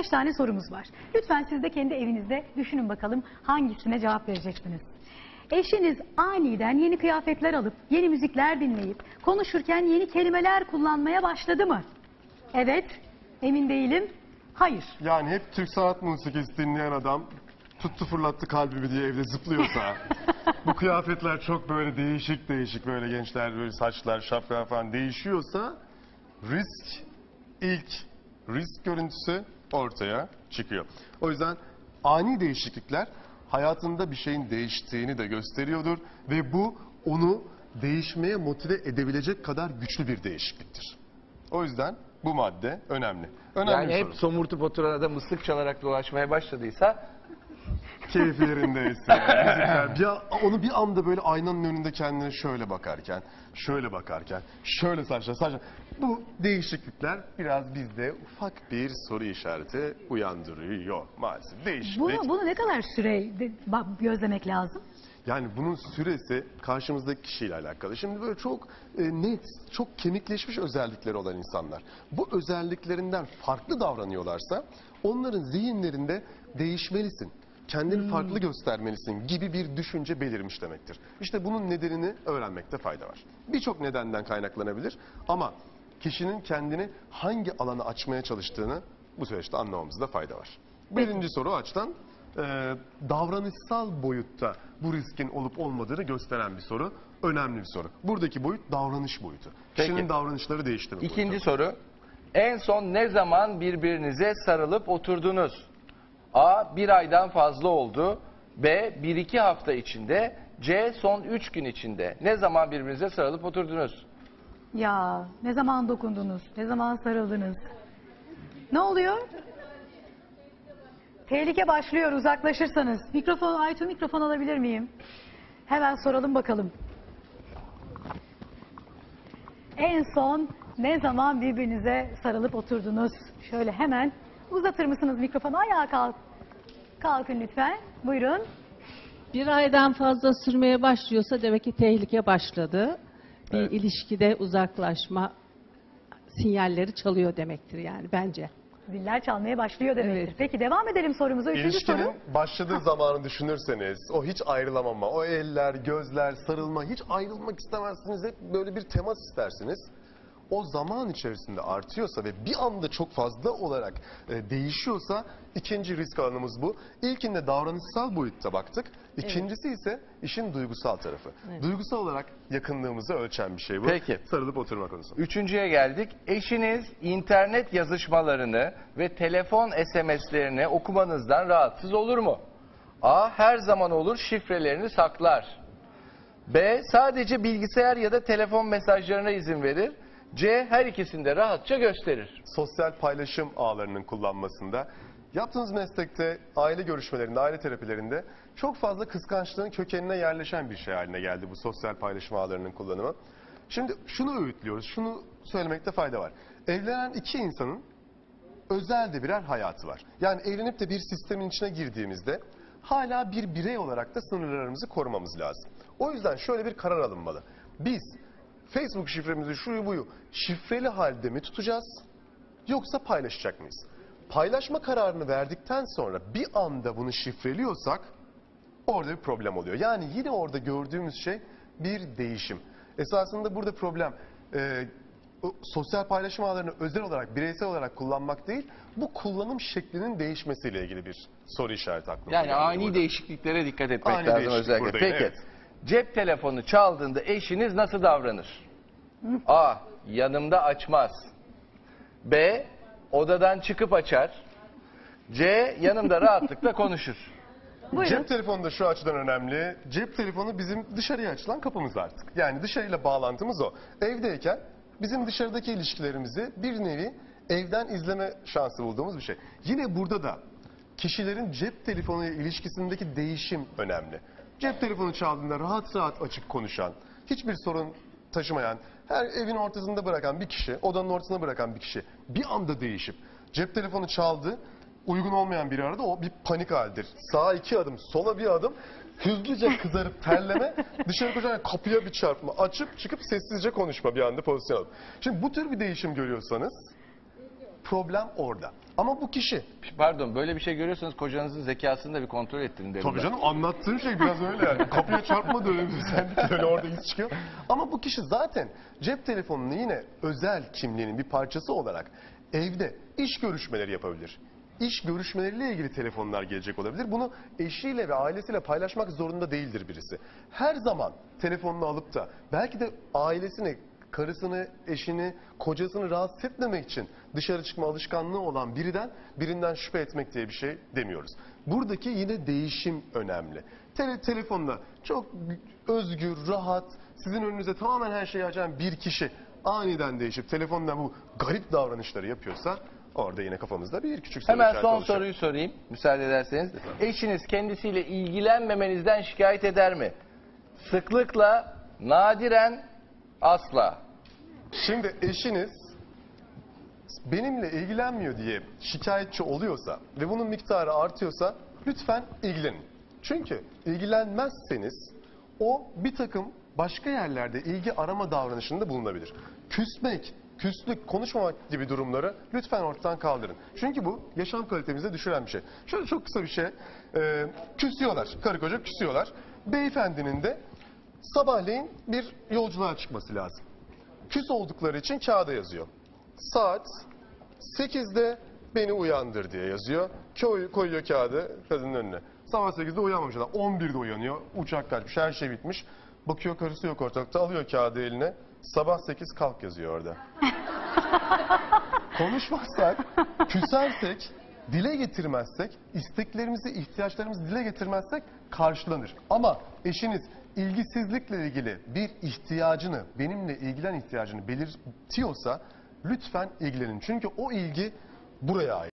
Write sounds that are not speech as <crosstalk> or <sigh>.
Beş tane sorumuz var. Lütfen siz de kendi evinizde düşünün bakalım hangisine cevap vereceksiniz. Eşiniz aniden yeni kıyafetler alıp yeni müzikler dinleyip konuşurken yeni kelimeler kullanmaya başladı mı? Evet, emin değilim. Hayır. Yani hep Türk sanat musikisi dinleyen adam tuttu fırlattı kalbimi diye evde zıplıyorsa <laughs> bu kıyafetler çok böyle değişik değişik böyle gençler böyle saçlar şapkalar falan değişiyorsa risk ilk risk görüntüsü ortaya çıkıyor. O yüzden ani değişiklikler hayatında bir şeyin değiştiğini de gösteriyordur ve bu onu değişmeye motive edebilecek kadar güçlü bir değişikliktir. O yüzden bu madde önemli. Önemli Yani hep somurtup oturan adam mıslık çalarak dolaşmaya başladıysa müzikler. Bir, an- onu bir anda böyle aynanın önünde kendine şöyle bakarken, şöyle bakarken, şöyle saçlar, saçlar. Bu değişiklikler biraz bizde ufak bir soru işareti uyandırıyor maalesef. Değişiklik. Bunu, bunu ne kadar süre de- gözlemek lazım? Yani bunun süresi karşımızdaki kişiyle alakalı. Şimdi böyle çok e, net, çok kemikleşmiş özellikleri olan insanlar. Bu özelliklerinden farklı davranıyorlarsa onların zihinlerinde değişmelisin. Kendini farklı göstermelisin gibi bir düşünce belirmiş demektir. İşte bunun nedenini öğrenmekte fayda var. Birçok nedenden kaynaklanabilir ama kişinin kendini hangi alana açmaya çalıştığını bu süreçte anlamamızda fayda var. Birinci soru o açıdan e, davranışsal boyutta bu riskin olup olmadığını gösteren bir soru. Önemli bir soru. Buradaki boyut davranış boyutu. Kişinin Peki. davranışları değiştirme ikinci boyutu. soru. En son ne zaman birbirinize sarılıp oturdunuz? A. Bir aydan fazla oldu. B. Bir iki hafta içinde. C. Son üç gün içinde. Ne zaman birbirinize sarılıp oturdunuz? Ya ne zaman dokundunuz? Ne zaman sarıldınız? Ne oluyor? Tehlike başlıyor uzaklaşırsanız. Mikrofon, Aytu mikrofon alabilir miyim? Hemen soralım bakalım. En son ne zaman birbirinize sarılıp oturdunuz? Şöyle hemen uzatır mısınız mikrofonu? Ayağa kalk. Kalkın lütfen. Buyurun. Bir aydan fazla sürmeye başlıyorsa demek ki tehlike başladı. Bir Evet. ilişkide uzaklaşma sinyalleri çalıyor demektir yani bence. Ziller çalmaya başlıyor demektir. Evet. Peki devam edelim sorumuza. Üçüncü İlişkinin soru. başladığı zamanı düşünürseniz o hiç ayrılamama, o eller, gözler, sarılma hiç ayrılmak istemezsiniz. Hep böyle bir temas istersiniz. O zaman içerisinde artıyorsa ve bir anda çok fazla olarak e, değişiyorsa ikinci risk alanımız bu. İlkinde davranışsal boyutta baktık. İkincisi ise işin duygusal tarafı. Duygusal olarak yakınlığımızı ölçen bir şey bu. Peki. Sarılıp oturma konusu. Üçüncüye geldik. Eşiniz internet yazışmalarını ve telefon SMS'lerini okumanızdan rahatsız olur mu? A. Her zaman olur şifrelerini saklar. B. Sadece bilgisayar ya da telefon mesajlarına izin verir. C. Her ikisini de rahatça gösterir. sosyal paylaşım ağlarının kullanmasında, yaptığınız meslekte, aile görüşmelerinde, aile terapilerinde çok fazla kıskançlığın kökenine yerleşen bir şey haline geldi bu sosyal paylaşım ağlarının kullanımı. Şimdi şunu öğütlüyoruz, şunu söylemekte fayda var. Evlenen iki insanın özel de birer hayatı var. Yani evlenip de bir sistemin içine girdiğimizde hala bir birey olarak da sınırlarımızı korumamız lazım. O yüzden şöyle bir karar alınmalı. Biz Facebook şifremizi şuyu buyu şifreli halde mi tutacağız yoksa paylaşacak mıyız? Paylaşma kararını verdikten sonra bir anda bunu şifreliyorsak orada bir problem oluyor. Yani yine orada gördüğümüz şey bir değişim. Esasında burada problem e, sosyal paylaşım ağlarını özel olarak, bireysel olarak kullanmak değil, bu kullanım şeklinin değişmesiyle ilgili bir soru işareti aklıma Yani ani burada. değişikliklere dikkat etmek Ani lazım özellikle. buradayım, Peki. evet. Cep telefonu çaldığında eşiniz nasıl davranır? A. Yanımda açmaz. B. Odadan çıkıp açar. C. Yanımda <laughs> rahatlıkla konuşur. Buyurun. Cep telefonu da şu açıdan önemli. Cep telefonu bizim dışarıya açılan kapımız artık. Yani dışarıyla bağlantımız o. Evdeyken bizim dışarıdaki ilişkilerimizi bir nevi evden izleme şansı bulduğumuz bir şey. Yine burada da kişilerin cep telefonuyla ilişkisindeki değişim önemli. Cep telefonu çaldığında rahat rahat açıp konuşan, hiçbir sorun taşımayan, her evin ortasında bırakan bir kişi, odanın ortasına bırakan bir kişi bir anda değişip cep telefonu çaldı, uygun olmayan biri arada o bir panik haldir. Sağa iki adım, sola bir adım, hızlıca <laughs> kızarıp terleme, dışarı koşarken kapıya bir çarpma, açıp çıkıp sessizce konuşma bir anda pozisyon alıp. Şimdi bu tür bir değişim görüyorsanız Problem orada. Ama bu kişi Pardon böyle bir şey görüyorsanız kocanızın zekasını da bir kontrol ettirin derim. Tabii ben. canım anlattığın şey biraz öyle yani. <laughs> Kapıya öyle bir güzellik öyle orada iz çıkıyor. Ama bu kişi zaten cep telefonunu yine özel kimliğinin bir parçası olarak evde iş görüşmeleri yapabilir. İş görüşmeleriyle ilgili telefonlar gelecek olabilir. Bunu eşiyle ve ailesiyle paylaşmak zorunda değildir birisi. Her zaman telefonunu alıp da belki de ailesini, karısını, eşini, kocasını rahatsız etmemek için dışarı çıkma alışkanlığı olan birinden birinden şüphe etmek diye bir şey demiyoruz. Buradaki yine değişim önemli. Tele, telefonla çok özgür, rahat, sizin önünüze tamamen her şeyi açan bir kişi aniden değişip telefonla bu garip davranışları yapıyorsa orada yine kafamızda bir küçük soru Hemen son oluşacak. soruyu sorayım müsaade ederseniz. Eşiniz kendisiyle ilgilenmemenizden şikayet eder mi? Sıklıkla, nadiren, asla. Şimdi eşiniz benimle ilgilenmiyor diye şikayetçi oluyorsa ve bunun miktarı artıyorsa lütfen ilgilenin. Çünkü ilgilenmezseniz o bir takım başka yerlerde ilgi arama davranışında bulunabilir. Küsmek, küslük, konuşmamak gibi durumları lütfen ortadan kaldırın. Çünkü bu yaşam kalitemizi düşüren bir şey. Şöyle çok kısa bir şey. Ee, küsüyorlar, karı koca küsüyorlar. Beyefendinin de sabahleyin bir yolculuğa çıkması lazım küs oldukları için kağıda yazıyor. Saat 8'de beni uyandır diye yazıyor. Koy, koyuyor kağıdı kadının önüne. Sabah 8'de uyanmamış adam. 11'de uyanıyor. Uçak kaçmış. Her şey bitmiş. Bakıyor karısı yok ortalıkta. Alıyor kağıdı eline. Sabah 8 kalk yazıyor orada. <laughs> Konuşmazsak, küsersek, dile getirmezsek, isteklerimizi, ihtiyaçlarımızı dile getirmezsek karşılanır. Ama eşiniz ilgisizlikle ilgili bir ihtiyacını, benimle ilgilen ihtiyacını belirtiyorsa lütfen ilgilenin. Çünkü o ilgi buraya ait.